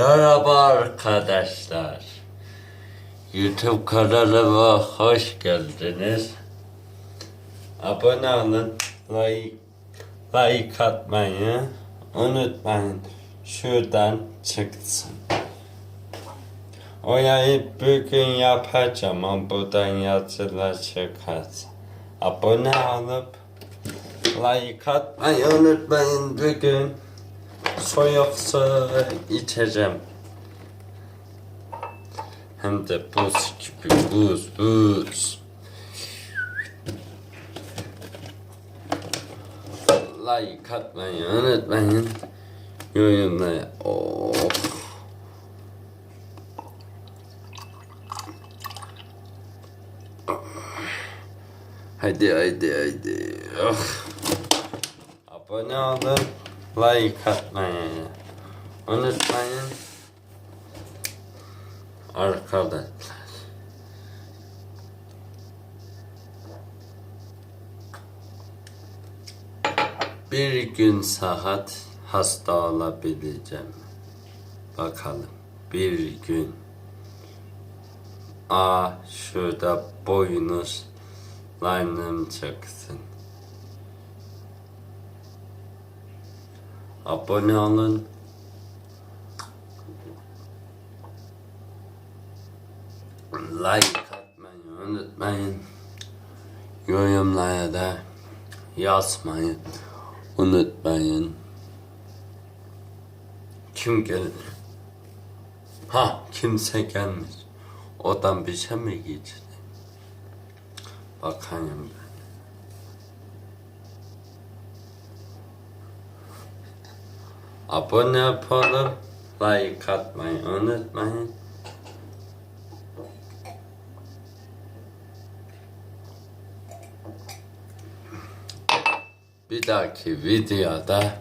Merhaba arkadaşlar. YouTube kanalıma hoş geldiniz. Abone olun, like, like atmayı unutmayın. Şuradan çıksın. Orayı bugün yapacağım ama buradan yazılar çıkarsa. Abone olup like atmayı unutmayın bugün. Soyuk su içeceğim. Hem de buz gibi buz buz. Like atmayı unutmayın. Yorumlara. Oh. Haydi haydi haydi. Oh. Abone olun. Like atmayı unutmayın. Arkadaşlar. Bir gün saat hasta olabileceğim. Bakalım. Bir gün. Aa şurada boynuz line'ım çıksın. Abone olun. Like atmayı unutmayın. Yorumlara da yazmayı unutmayın. Kim gelir? Ha kimse gelmiş. Odan bir şey mi geçti? Bakayım ben. Abone olup like atmayı unutmayın. Bir dahaki videoda